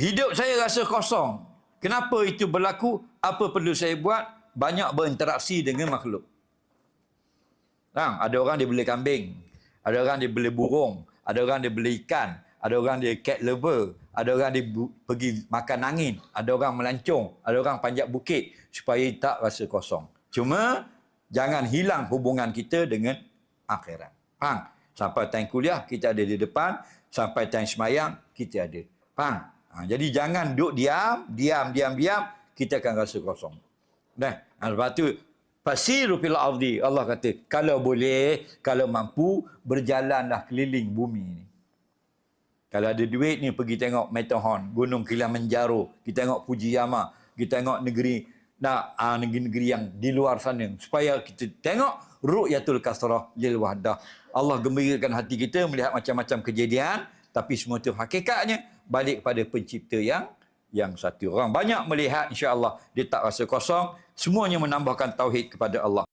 hidup saya rasa kosong. Kenapa itu berlaku? Apa perlu saya buat? Banyak berinteraksi dengan makhluk. Bang, ada orang dia beli kambing. Ada orang dia beli burung. Ada orang dia beli ikan. Ada orang dia cat lover. Ada orang dia pergi makan angin. Ada orang melancong. Ada orang panjat bukit. Supaya tak rasa kosong. Cuma, jangan hilang hubungan kita dengan akhirat. Faham? Sampai time kuliah, kita ada di depan. Sampai time semayang, kita ada. Faham? Ha, jadi jangan duduk diam, diam, diam, diam. Kita akan rasa kosong. Dah. Ha, lepas tu, Fasiru fil ardi. Allah kata, kalau boleh, kalau mampu, berjalanlah keliling bumi ni. Kalau ada duit ni pergi tengok Matterhorn, Gunung Kilimanjaro, kita tengok Fujiyama, kita tengok negeri nah, ah, negeri-negeri yang di luar sana supaya kita tengok ru'yatul kasrah lil wahdah. Allah gembirakan hati kita melihat macam-macam kejadian tapi semua itu hakikatnya balik kepada pencipta yang yang satu. Orang banyak melihat insya-Allah dia tak rasa kosong, semuanya menambahkan tauhid kepada Allah.